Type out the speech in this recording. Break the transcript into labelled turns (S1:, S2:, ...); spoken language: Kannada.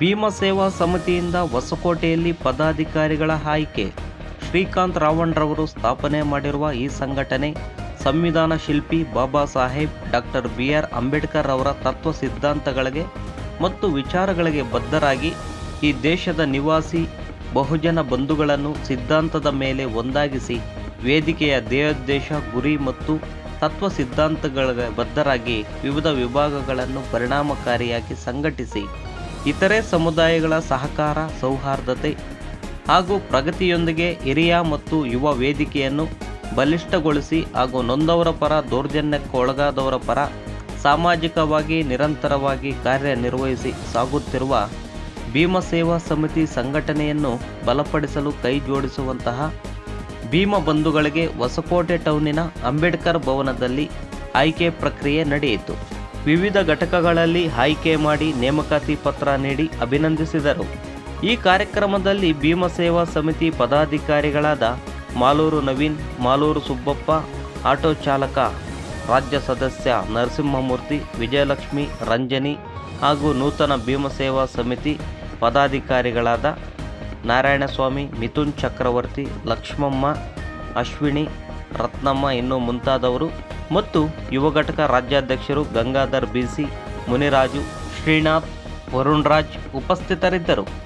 S1: ಭೀಮಸೇವಾ ಸಮಿತಿಯಿಂದ ಹೊಸಕೋಟೆಯಲ್ಲಿ ಪದಾಧಿಕಾರಿಗಳ ಆಯ್ಕೆ. ಶ್ರೀಕಾಂತ್ ರಾವಣ್ರವರು ಸ್ಥಾಪನೆ ಮಾಡಿರುವ ಈ ಸಂಘಟನೆ ಸಂವಿಧಾನ ಶಿಲ್ಪಿ Baba Saheb, doctor B R Ambedkar ಅವರ ತತ್ವ ಸಿದ್ಧಾಂತಗಳಿಗೆ ಮತ್ತು ವಿಚಾರಗಳಿಗೆ ಬದ್ಧರಾಗಿ ಈ ದೇಶದ ನಿವಾಸಿ ಬಹುಜನ ಬಂಧುಗಳನ್ನು ಸಿದ್ಧಾಂತದ ಮೇಲೆ ಒಂದಾಗಿಸಿ ವೇದಿಕೆಯ ದೇಹೋದ್ದೇಶ, ಗುರಿ ಮತ್ತು ತತ್ವ ಸಿದ್ಧಾಂತಗಳಿಗೆ ಬದ್ಧರಾಗಿ ವಿವಿಧ ವಿಭಾಗಗಳನ್ನು ಪರಿಣಾಮಕಾರಿಯಾಗಿ ಸಂಘಟಿಸಿ. ಇತರೆ ಸಮುದಾಯಗಳ ಸಹಕಾರ, ಸೌಹಾರ್ದತೆ ಹಾಗೂ ಪ್ರಗತಿಯೊಂದಿಗೆ ಹಿರಿಯ ಮತ್ತು ಯುವ ವೇದಿಕೆಯನ್ನು ಬಲಿಷ್ಠಗೊಳಿಸಿ ಹಾಗೂ ನೊಂದವರ ಪರ, ದೌರ್ಜನ್ಯಕ್ಕೊಳಗಾದವರ ಪರ ಸಾಮಾಜಿಕವಾಗಿ ನಿರಂತರವಾಗಿ ಕಾರ್ಯನಿರ್ವಹಿಸಿ ಸಾಗುತ್ತಿರುವ ಭೀಮಸೇವಾ ಸಮಿತಿ ಸಂಘಟನೆಯನ್ನು ಬಲಪಡಿಸಲು ಕೈಜೋಡಿಸುವಂತಹ ಭೀಮ ಬಂಧುಗಳಿಗೆ ಹೊಸಕೋಟೆ ಟೌನಿನ ಅಂಬೇಡ್ಕರ್ ಭವನದಲ್ಲಿ ಆಯ್ಕೆ ಪ್ರಕ್ರಿಯೆ ನಡೆಯಿತು. ವಿವಿಧ ಘಟಕಗಳಲ್ಲಿ ಆಯ್ಕೆ ಮಾಡಿ ನೇಮಕಾತಿ ಪತ್ರ ನೀಡಿ ಅಭಿನಂದಿಸಿದರು. ಈ ಕಾರ್ಯಕ್ರಮದಲ್ಲಿ ಭೀಮಸೇವಾ ಸಮಿತಿ ಪದಾಧಿಕಾರಿಗಳಾದ ಮಾಲೂರು ನವೀನ್, ಮಾಲೂರು ಸುಬ್ಬಪ್ಪ, ಆಟೋ ಚಾಲಕ, ರಾಜ್ಯ ಸದಸ್ಯ ನರಸಿಂಹಮೂರ್ತಿ, ವಿಜಯಲಕ್ಷ್ಮಿ, ರಂಜನಿ ಹಾಗೂ ನೂತನ ಭೀಮಸೇವಾ ಸಮಿತಿ ಪದಾಧಿಕಾರಿಗಳಾದ ನಾರಾಯಣಸ್ವಾಮಿ, ಮಿಥುನ್ ಚಕ್ರವರ್ತಿ, ಲಕ್ಷ್ಮಮ್ಮ, ಅಶ್ವಿನಿ, ರತ್ನಮ್ಮ ಇನ್ನೂ ಮುಂತಾದವರು ಮತ್ತು ಯುವ ಘಟಕ ರಾಜ್ಯಾಧ್ಯಕ್ಷರು ಗಂಗಾಧರ್ ಬಿಸಿ ಮುನಿರಾಜು ಶ್ರೀನಾಥ್ ವರುಣ್ ರಾಜ್ ಉಪಸ್ಥಿತರಿದ್ದರು.